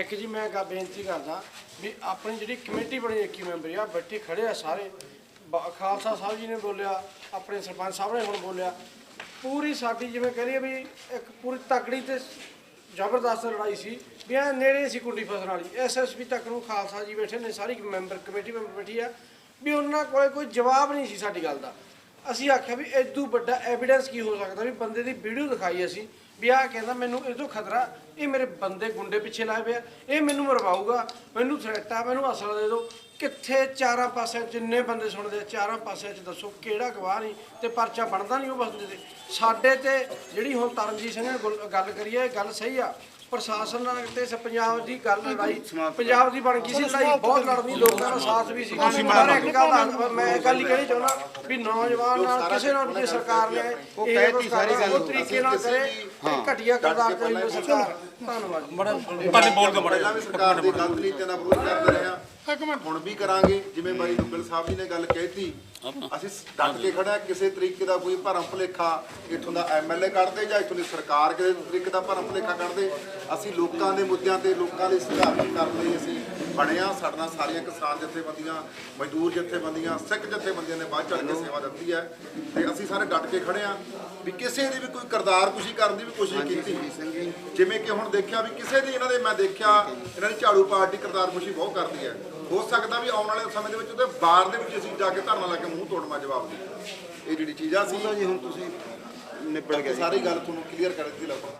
ਇੱਕ ਜੀ ਮੈਂ ਗਾ ਬੇਨਤੀ ਕਰਦਾ ਵੀ ਆਪਣੀ ਜਿਹੜੀ ਕਮੇਟੀ ਬਣੀ 21 ਮੈਂਬਰੀ ਆ ਬੈਠੇ ਖੜੇ ਆ ਸਾਰੇ। ਬ- ਖਾਲਸਾ ਸਾਹਿਬ ਜੀ ਨੇ ਬੋਲਿਆ, ਆਪਣੇ ਸਰਪੰਚ ਸਾਹਿਬ ਨੇ ਹੁਣ ਬੋਲਿਆ। ਪੂਰੀ ਸਾਡੀ ਜਿਵੇਂ ਕਰੀਏ ਵੀ ਇੱਕ ਪੂਰੀ ਤਕੜੀ ਤੇ ਜ਼ਬਰਦਸਤ ਲੜਾਈ ਸੀ, ਵੀ ਆ ਨੇੜੇ ਸੀ ਕੁੰਡੀ ਫਸਣ ਵਾਲੀ। ਐਸਐਸਪੀ ਤੱਕ ਨੂੰ ਖਾਲਸਾ ਜੀ ਬੈਠੇ ਨੇ, ਸਾਰੀ ਮੈਂਬਰ, ਕਮੇਟੀ ਮੈਂਬਰ ਬੈਠੀ ਆ। ਵੀ ਉਹਨਾਂ ਕੋਲੇ ਕੋਈ ਜਵਾਬ ਨਹੀਂ ਸੀ ਸਾਡੀ ਗੱਲ ਦਾ। ਅਸੀਂ ਆਖਿਆ ਵੀ ਇਦੋਂ ਵੱਡਾ ਐਵੀਡੈਂਸ ਕੀ ਹੋ ਸਕਦਾ ਵੀ ਬੰਦੇ ਦੀ ਵੀਡੀਓ ਦਿਖਾਈ ਅਸੀਂ, ਵੀ ਆਹ ਕਹਿੰਦਾ ਮੈਨੂੰ ਇਹ ਤੋਂ ਖਤਰਾ, ਇਹ ਮੇਰੇ ਬੰਦੇ ਗੁੰਡੇ ਪਿੱਛੇ ਲਾਏ ਪਿਆ ਇਹ ਮੈਨੂੰ ਮਰਵਾਊਗਾ, ਮੈਨੂੰ ਥ੍ਰੈਟ ਆ, ਮੈਨੂੰ ਅਸਲ ਦੇ ਦਿਓ। ਕਿੱਥੇ ਚਾਰਾਂ ਪਾਸਿਆਂ 'ਚ ਜਿੰਨੇ ਬੰਦੇ ਸੁਣਦੇ ਚਾਰਾਂ ਪਾਸਿਆਂ 'ਚ ਦੱਸੋ ਕਿਹੜਾ ਗਵਾਹ ਨਹੀਂ ਤੇ ਪਰਚਾ ਬਣਦਾ ਨਹੀਂ ਉਹ ਬੰਦੇ ਤੇ ਸਾਡੇ ਤੇ ਜਿਹੜੀ ਹੁਣ ਤਰਨਜੀਤ ਸਿੰਘ ਨੇ ਗੁਲ- ਗੱਲ ਕਰੀ ਹੈ ਇਹ ਗੱਲ ਸਹੀ ਆ ਪ੍ਰਸ਼ਾਸਨ ਨਾਲ ਤੇ ਸ- ਪੰਜਾਬ ਦੀ ਗੱਲ ਲੜਾਈ ਪੰਜਾਬ ਦੀ ਬਣ ਗਈ ਸੀ ਲੜਾਈ ਬਹੁਤ ਲੜਨੀ ਲੋਕਾਂ ਦਾ ਸਾਥ ਵੀ ਸੀ ਪਰ ਇੱਕ ਗੱਲ ਆ, ਮੈਂ ਇਹ ਗੱਲ ਹੀ ਕਹਿਣੀ ਚਾਹੁੰਦਾ ਵੀ ਨੌਜਵਾਨ ਨਾਲ ਕਿਸੇ ਨਾਲ ਵੀ ਜੇ ਸਰਕਾਰ ਨੇ ਉਹ ਇਹ ਕਹਿਤੀ ਸਾਰੀ ਗੱਲ। ਉਹ ਤਰੀਕੇ ਨਾਲ ਕਰੇ ਇਹ ਘਟੀਆ ਕਰਦਾਰ ਕਰੀ ਹੋਈ ਸਰਕਾਰ ਧੰਨਵਾਦ ਪਹਿਲਾਂ ਵੀ ਸਰਕਾਰ ਦੀ ਗਲਤ ਨੀਤੀਆਂ ਦਾ ਵਿਰੋਧ ਕਰਦੇ ਰਹੇ ਆ ਹੁਣ ਵੀ ਕਰਾਂਗੇ ਜਿਵੇਂ ਬਾਈ ਦੁੱਗਲ ਸਾਹਿਬ ਜੀ ਨੇ ਗੱਲ ਕਹਿਤੀ ਅਸੀਂ ਡਟ ਕੇ ਖੜਾ ਕਿਸੇ ਤਰੀਕੇ ਦਾ ਕੋਈ ਭਰਮ ਭੁਲੇਖਾ ਇੱਥੋਂ ਦਾ ਐਮਐਲਏ ਕੱਢਦੇ ਜਾਂ ਇੱਥੋਂ ਦੀ ਸਰਕਾਰ ਕਿਸੇ ਤਰੀਕੇ ਦਾ ਭਰਮ ਭੁਲੇਖਾ ਕੱਢਦੇ ਅਸੀਂ ਲੋਕਾਂ ਦੇ ਮੁੱਦਿਆਂ ਤੇ ਲੋਕਾਂ ਦੇ ਸੰਘਰਸ਼ ਕਰਨ ਲਈ ਅਸੀਂ ਬਣੇ ਆ ਸਾਡੇ ਨਾਲ ਸਾਰੀਆਂ ਕਿਸਾਨ ਜਥੇਬੰਦੀਆਂ ਮਜ਼ਦੂਰ ਜਥੇਬੰਦੀਆਂ ਸਿੱਖ ਜਥੇਬੰਦੀਆਂ ਨੇ ਬਾਅਦ ਚੜ ਕੇ ਸੇਵਾ ਦਿੱਤੀ ਹੈ ਤੇ ਅਸੀਂ ਸਾਰੇ ਡਟ ਕੇ ਖੜੇ ਆ ਵੀ ਕਿਸੇ ਦੀ ਵੀ ਕੋਈ ਕਰਦਾਰ ਕੁਸ਼ੀ ਕਰਨ ਦੀ ਵੀ ਕੋਸ਼ਿਸ਼ ਕੀਤੀ। ਜਿਵੇਂ ਕਿ ਹੁਣ ਦੇਖਿਆ ਵੀ ਕਿਸੇ ਦੀ ਇਹਨਾਂ ਦੇ ਮੈਂ ਦੇਖਿਆ ਇਹਨਾਂ ਦੀ ਝਾੜੂ ਪਾਰਟੀ ਕਰਤਾਰ ਖੁਸ਼ੀ ਬਹੁਤ ਕਰਦੀ ਹੈ। ਹੋ ਸਕਦਾ ਵੀ ਆਉਣ ਵਾਲੇ ਸਮੇਂ ਦੇ ਵਿੱਚ ਉਹਦੇ ਬਾਰ ਦੇ ਵਿੱਚ ਅਸੀਂ ਜਾ ਕੇ ਧਰਨਾ ਲਾ ਕੇ ਮੂੰਹ ਤੋੜਮਾ ਜਵਾਬ ਦੇ। ਇਹ ਜਿਹੜੀ ਚੀਜ਼ਾਂ ਸੀ ਜੀ ਹੁਣ ਤੁਸੀਂ ਨਿਬੜ ਗਏ। ਸਾਰੀ ਗੱਲ ਤੁਹਾਨੂੰ ਕਲੀਅਰ ਕਰ ਦਿੱਤੀ ਲੱਗਾ